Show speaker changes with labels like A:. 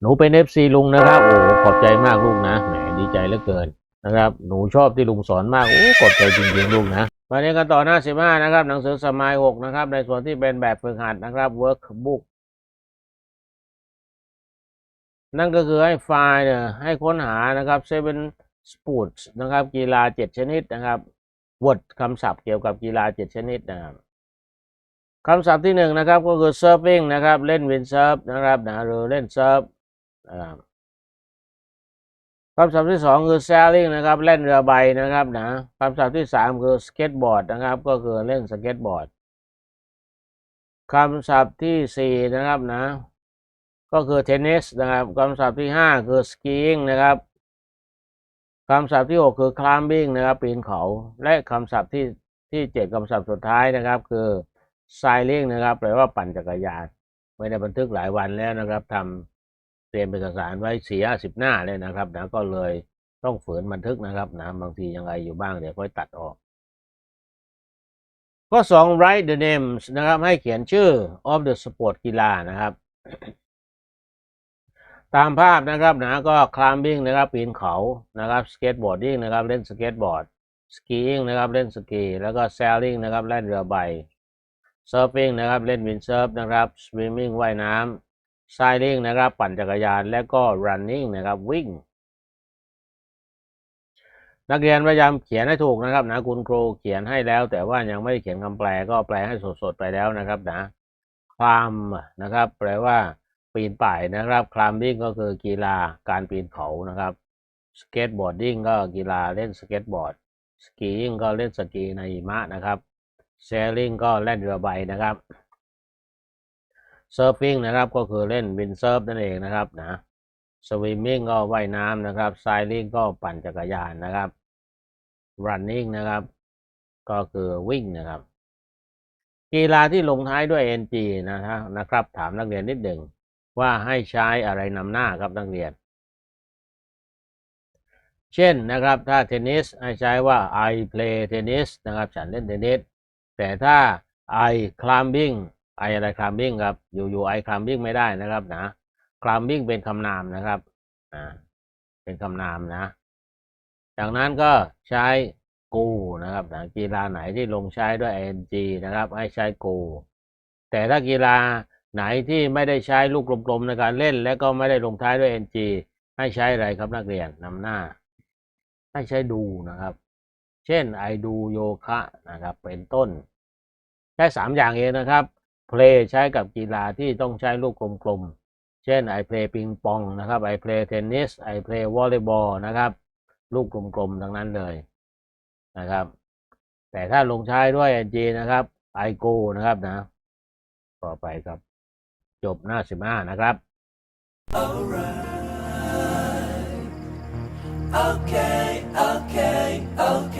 A: หนูเป็นเอฟซีลุงนะครับ โอ้ขอบใจมากลูกนะแหมดีใจเหลือเกินนะครับ หนูชอบที่ลุงสอนมาก โอ้ขอบใจจริงๆลูกนะมาเรียนกันต่อหน้าสิบห้านะครับ หนังสือสมัยหกนะครับ ในส่วนที่เป็นแบบฝึกหัดนะครับ workbook นั่นก็คือให้ไฟล์เนี่ยให้ค้นหานะครับ seven sports นะครับ กีฬาเจ็ดชนิดนะครับ word คำศัพท์เกี่ยวกับกีฬาเจ็ดชนิดนะครับคำศัพท์ที่หนึ่งนะครับก็คือ surfing นะครับ เล่นวินเซิร์ฟนะครับนะหรือเล่นเซิร์ฟ นะครับคำศัพท์ที่สองคือ sailing นะครับ เล่นเรือใบนะครับนะคำศัพท์ที่สามคือ skateboard นะครับ ก็คือเล่นสเก็ตบอร์ดคำศัพท์ที่สี่นะครับนะ ก็คือเทนนิสนะครับคำศัพท์ที่ห้าคือสกี i งนะครับคำศัพท์ที่หกคือ climbing นะครับ ปีนเขา และคำศัพท์ที่ที่เจ็ดคำศัพท์สุดท้ายนะครับ คือ sailing นะครับแปลว่าปั่นจักรยาน ไม่ได้บันทึกหลายวันแล้วนะครับทำ เตรียมเอกสารไว้สี่ห้าสิบหน้าเลยนะครับนะก็เลยต้องฝืนบันทึกนะครับนะบางทียังไงอยู่บ้างเดี๋ยวค่อยตัดออก ข้อสอง write the names นะครับ ให้เขียนชื่อ of the sport กีฬานะครับ ตามภาพนะครับนะก็ climbing นะครับปีนเขานะครับ skateboarding นะครับเล่นสเก็ตบอร์ด skiing นะครับเล่นสกี แล้วก็ sailing นะครับเล่นเรือใบ surfing นะครับเล่นวินเซิร์ฟนะครับ swimming ว่ายน้ำ sailing นะครับ ปั่นจักรยานและก็ running นะครับ วิ่ง นักเรียนพยายามเขียนให้ถูกนะครับนะคุณครูเขียนให้แล้ว แต่ว่ายังไม่ได้เขียนคำแปลก็แปลให้สดๆไปแล้วนะครับนะ climb นะครับ แปลว่าปีนป่ายนะครับ climbing ก็คือกีฬาการปีนเขานะครับ skateboarding ก็กีฬาเล่นสเก็ตบอร์ด skiing ก็เล่นสกีในหิมะนะครับ sailing ก็เล่นเรือใบนะครับ surfing นะครับก็คือเล่นวินเซิร์ฟนั่นเองนะครับนะ swimming ก็ว่ายน้ำนะครับ sailing ก็ปั่นจักรยานนะครับ running นะครับ ก็คือวิ่งนะครับ กีฬาที่ลงท้ายด้วย ng นะฮะนะครับ ถามนักเรียนนิดหนึ่งว่าให้ใช้อะไรนำหน้าครับนักเรียน เช่นนะครับ ถ้าเทนนิสให้ใช้ว่า I play tennis นะครับ ฉันเล่นเทนนิสแต่ถ้า I climbing I ออะไร climbing ครับ อยู่ๆ I climbing ไม่ได้นะครับนะ climbing เป็นคำนามนะครับอ่าเป็นคำนามนะ จากนั้นก็ใช้ go นะครับนะกีฬาไหนที่ลงใช้ด้วย ing นะครับ ให้ใช้ go แต่ถ้ากีฬาไหนที่ไม่ได้ใช้ลูกกลมๆในการเล่น และก็ไม่ได้ลงท้ายด้วย ng ให้ใช้อะไรครับนักเรียนนำหน้า ให้ใช้ดูนะครับ เช่น I do โยคะนะครับ เป็นต้นใช้สามอย่างเองนะครับ play ใช้กับกีฬาที่ต้องใช้ลูกกลมๆ เช่น I play ปิงปองนะครับ I play tennis I play volleyball นะครับ ลูกกลมๆ ทั้งนั้นเลยนะครับ แต่ถ้าลงใช้ด้วย ng นะครับ I go นะครับนะ ต่อไปครับ จบหน้าสิบห้านะครับ
B: Okay, okay, okay.